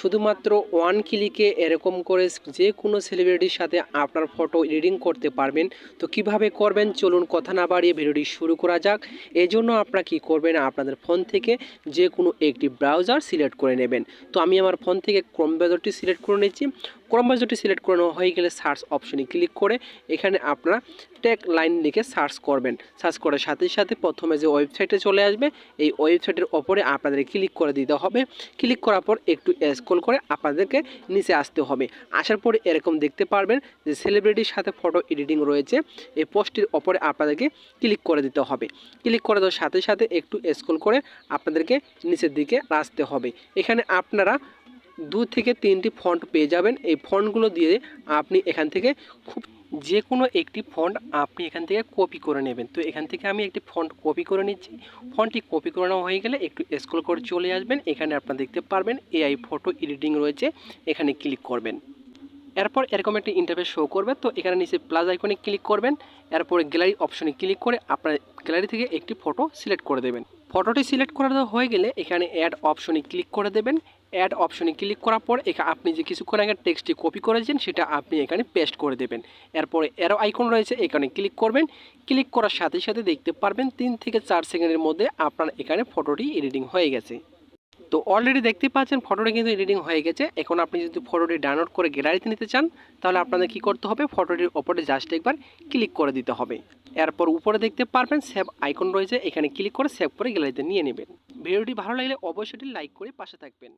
শুধুমাত্র ওয়ান ক্লিকে এরকম করে যে কোনো সেলিব্রিটির সাথে আপনার ফটো এডিটিং করতে পারবেন। তো কীভাবে করবেন? চলুন কথা না বাড়িয়ে ভিডিওটি শুরু করা যাক। এই জন্য আপনারা কী করবেন? আপনাদের ফোন থেকে যে কোনো একটি ব্রাউজার সিলেক্ট করে নেবেন। তো আমি আমার ফোন থেকে ক্রোম ব্রাউজারটি সিলেক্ট করে নিচ্ছি। ক্রোম ব্রাউজারটি সিলেক্ট করে নেওয়া হয়ে গেলে সার্চ অপশনে ক্লিক করে এখানে আপনারা ট্যাগ লাইন লিখে সার্চ করবেন। সার্চ করার সাথে সাথে প্রথমে যে ওয়েবসাইটে চলে আসবে, এই ওয়েবসাইটের ওপরে আপনাদের ক্লিক করে দিতে হবে। ক্লিক করার পর একটু স্ক্রল করে আপনাদেরকে নিচে আসতে হবে। আসার পরে এরকম দেখতে পারবেন যে সেলিব্রিটির সাথে ফটো এডিটিং রয়েছে। এই পোস্টটির ওপরে আপনাদেরকে ক্লিক করে দিতে হবে। ক্লিক করে দেওয়ার সাথে সাথে একটু স্ক্রল করে আপনাদেরকে নিচের দিকে আসতে হবে। এখানে আপনারা দু থেকে তিনটি ফন্ট পেয়ে যাবেন। এই ফন্টগুলো দিয়ে আপনি এখান থেকে খুব যে কোনো একটি ফন্ট আপনি এখান থেকে কপি করে নেবেন। তো এখান থেকে আমি একটি ফন্ট কপি করে নিচ্ছি। ফন্টটি কপি করে নেওয়া হয়ে গেলে একটু স্ক্রল করে চলে আসবেন। এখানে আপনারা দেখতে পারবেন এআই ফটো এডিটিং রয়েছে। এখানে ক্লিক করবেন। এরপর এরকম একটি ইন্টারফেস শো করবে। তো এখানে নিচে প্লাস আইকনে ক্লিক করবেন। এরপরে গ্যালারি অপশনে ক্লিক করে আপনার গ্যালারি থেকে একটি ফটো সিলেক্ট করে দেবেন। ফটোটি সিলেক্ট করা হয়ে গেলে এখানে অ্যাড অপশনে ক্লিক করে দেবেন। অ্যাড অপশনে ক্লিক করার পর এখানে আপনি যে কিছুক্ষণ আগে টেক্সটটি কপি করেছেন, সেটা আপনি এখানে পেস্ট করে দেবেন। এরপরে এরো আইকন রয়েছে, এখানে ক্লিক করবেন। ক্লিক করার সাথে সাথে দেখতে পারবেন, তিন থেকে চার সেকেন্ডের মধ্যে আপনার এখানে ফটোটি এডিটিং হয়ে গেছে। তো অলরেডি দেখতে পাচ্ছেন ফটোটি কিন্তু এডিটিং হয়ে গেছে। এখন আপনি যদি ফটোটি ডাউনলোড করে গ্যালারিতে নিতে চান, তাহলে আপনাদের কি করতে হবে? ফটোটির ওপরে জাস্ট একবার ক্লিক করে দিতে হবে। এরপর উপরে দেখতে পারবেন সেভ আইকন রয়েছে, এখানে ক্লিক করে সেভ করে গ্যালারিতে নিয়ে নেবেন। ভিডিওটি ভালো লাগলে অবশ্যই লাইক করে পাশে থাকবেন।